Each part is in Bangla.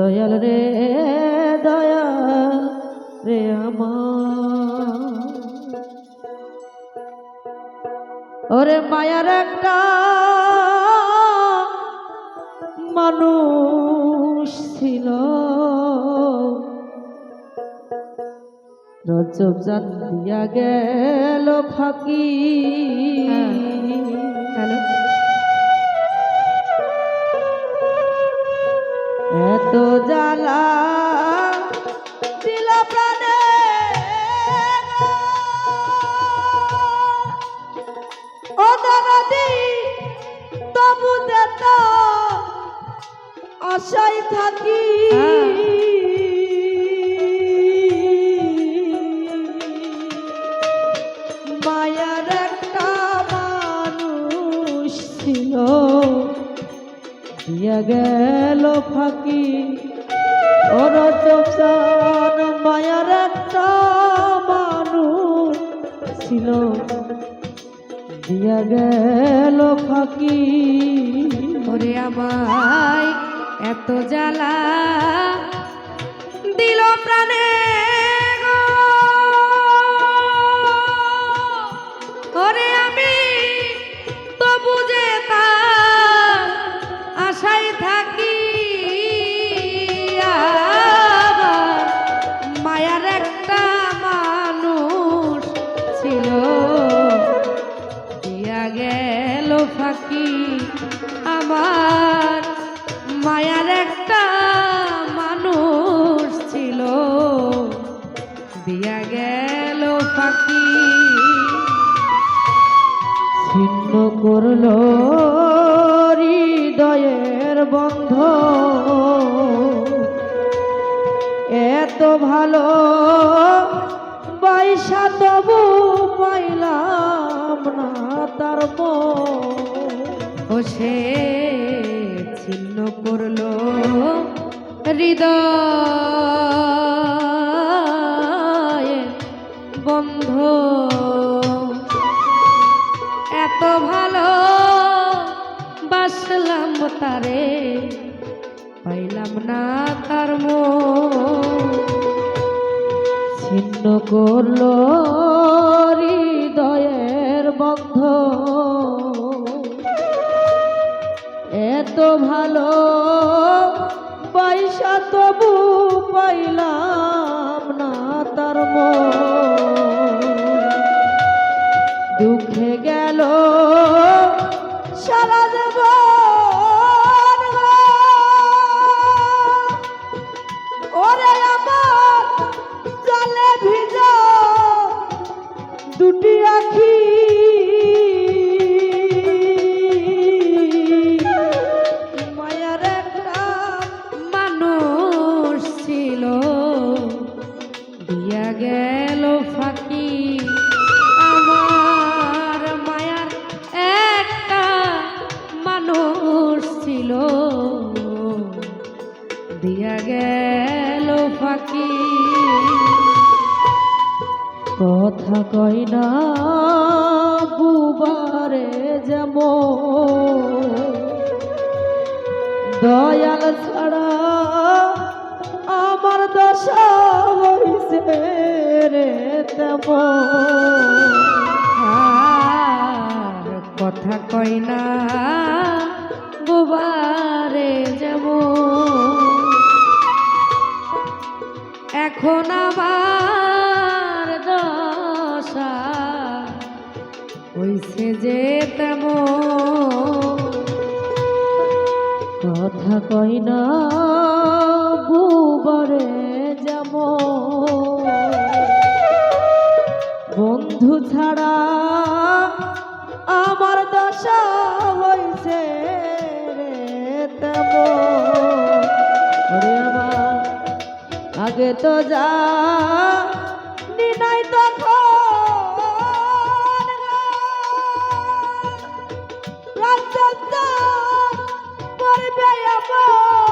দয়াল রে দয়াল রে আমার। ওরে মায়ার একটা মানুষ ছিল। রজব জান দিয়া গেল ফাঁকি। হ্যালো। এত জ্বালা দিল প্রাণে। ও নদী তবু যেত আশাই থাকি। মায়ার একটা মানুষ ছিল। দিয়া গেল ফাঁকি। ওর চোখান মায়ার একটা মানুষ ছিল। দিয়া গেল ফাঁকি। ওরে আমায় এত জ্বালা দিল প্রাণে। ছিল দিয়া গেল ফাঁকি। আমার মায়ার একটা মানুষ ছিল। দিয়া গেল ফাঁকি। ছিন্ন করল হৃদয়ের বন্ধ। এত ভালো বাইশা তবু পাইলাম না তার ও সে ছিন্ন করল হৃদয় বন্ধ। এত ভালো বাসলাম তারে, পাইলাম না তার মন ছিন্ন করল হৃদয়ের বন্ধ। এত ভালো গেল ফাঁকি। আমার মায়ার একটা মানুষ ছিল। দিয়া গেল ফাঁকি। কথা কই না বুবারে যেমন। দয়াল ছাড়া আমার দশা হইছে। তেমন আর কথা কই না, বুবারে যাব। এখন আমার দশা, হইছে যে তেমন। কথা কই না, বুবারে বন্ধু ছাড়া আমার দশা হয়েছে রে আগে তো যা নিনাই তখন করবে আমার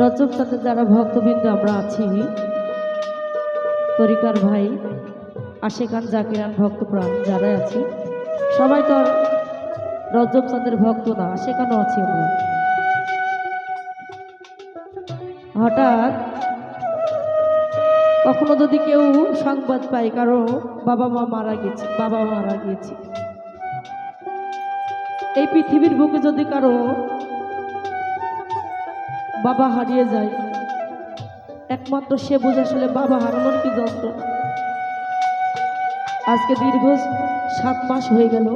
রজব চাঁদের যারা ভক্তবৃন্দ আমরা আছি, তরিকার ভাই আশেখান জাকিরান ভক্তপ্রাণ যারা আছি, সবাই তো রজব চাঁদের ভক্ত না আশেখানও আছি আমরা। হঠাৎ কখনো যদি কেউ সংবাদ পায় কারও বাবা মা মারা গেছে, বাবা মারা গিয়েছে, এই পৃথিবীর বুকে যদি কারও বাবা হারিয়ে যায়। একমাত্র সে বুঝে আসলে বাবা হারানোর কি যন্ত্রণা। আজকে দীর্ঘ সাত মাস হয়ে গেল।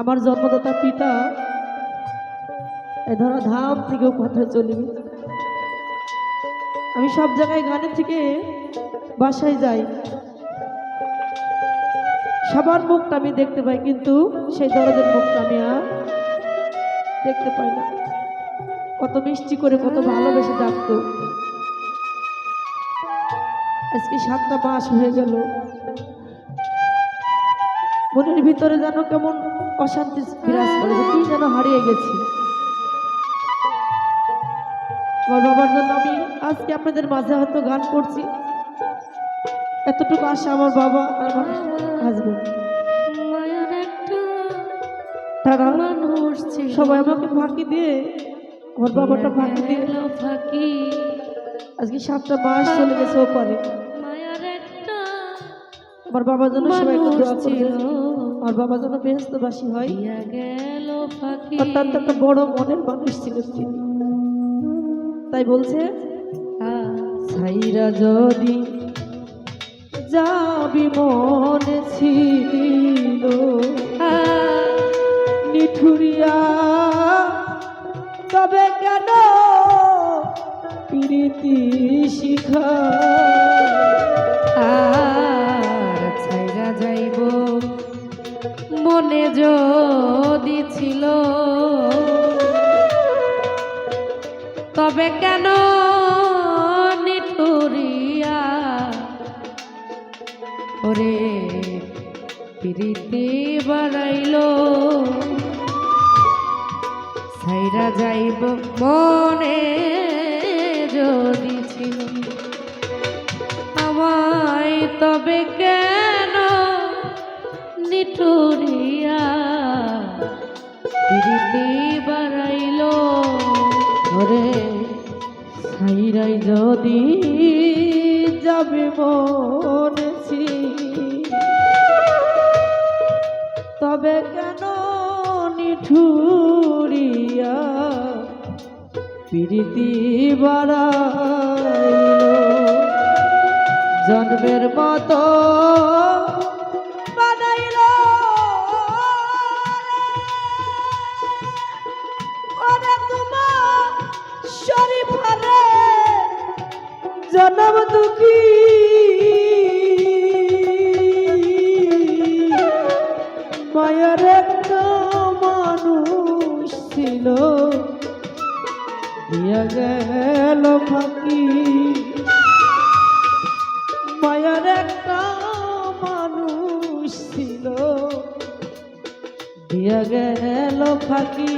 আমার জন্মদাতা পিতা এ ধরা ধাম থেকেও কথা চলে আমি সব জায়গায় গানের থেকে বাসায় যাই। সবার মুখটা আমি দেখতে পাই, কিন্তু সেই দরদের মুখটা আমি আর দেখতে পাই না। কত মিষ্টি করে কত ভালোবেসে ডাকতো। আজকে সাতটা মাস হয়ে গেল। মনের ভিতরে যেন কেমন অশান্তি বিরাজ করে কি যেন হারিয়ে গেছি। আমার বাবার জন্য আমি আজকে আপনাদের মাঝে হয়তো গান করছি। এতটুকু আশা আমার বাবা আর আমার হাজবেন্ড তারা সবাই আমাকে ফাঁকি দিয়ে আমার বাবাটা ফাঁকি দিয়ে ফাঁকি। আজকে সাতটা মাস চলে গেছে ও পারে আমার বাবার জন্য সবাই দোয়া ছিল। আমার বাবার জন্য বেহস্তবাসী হয়। অত্যন্ত একটা বড় মনের মানুষ ছিল তিনি তাই বলছে সাইরা যদি যাবি মনে ছিল নিঠুরিয়া তবে কেন প্রীতি শিখা আর যাইব মনে যদি ছিল। তবে কেন নিঠুরিয়া ওরে প্রীতি বাড়াইল? ছাইরা যাইব মনে যদি ছিল। আমায় তবে কেন নিঠুরিয়া প্রীতি বাড়াইল? ওরে সাইরাই যদি যাবে মনে তবে কেন নিঠুরিয়া প্রীতি জন্মের মতো জনম দুঃখী দিয়া গেল ফাঁকি। মায়ার একটা মানুষ ছিল। দিয়া গেল ফাঁকি।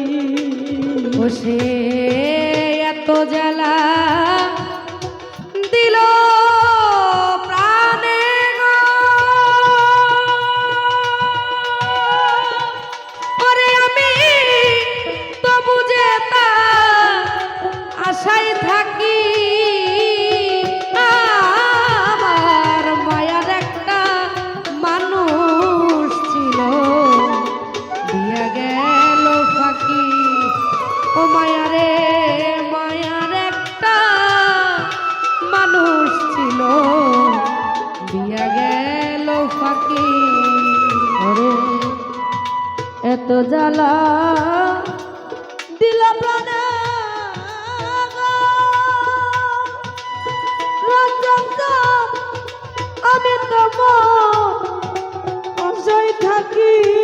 বসে এত জ্বালা দিল এত জ্বালা দিল প্রাণে। আমি তো অসয় থাকি।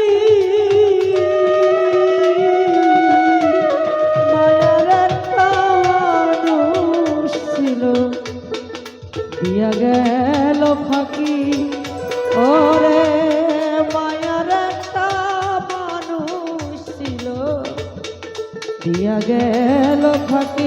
গেল ফাঁকি।